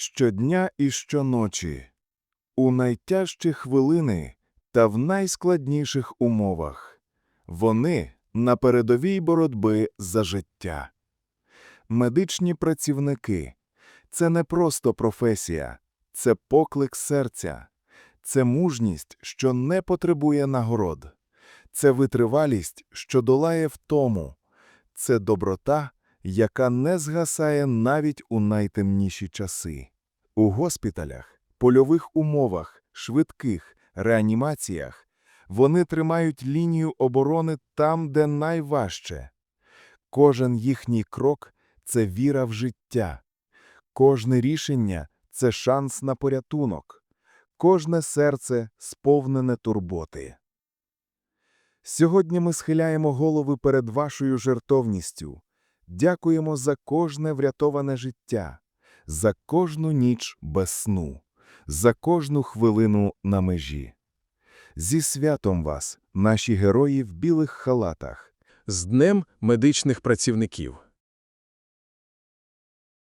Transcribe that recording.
щодня і щоночі, у найтяжчі хвилини та в найскладніших умовах. Вони на передовій боротьби за життя. Медичні працівники це не просто професія, це поклик серця, це мужність, що не потребує нагород, це витривалість, що долає втому, це доброта, яка не згасає навіть у найтемніші часи. У госпіталях, польових умовах, швидких, реанімаціях вони тримають лінію оборони там, де найважче. Кожен їхній крок це віра в життя, кожне рішення це шанс на порятунок, кожне серце сповнене турботи. Сьогодні ми схиляємо голови перед вашою жертовністю, дякуємо за кожне врятоване життя, за кожну ніч без сну, за кожну хвилину на межі. Зі святом вас, наші герої в білих халатах. З Днем медичних працівників.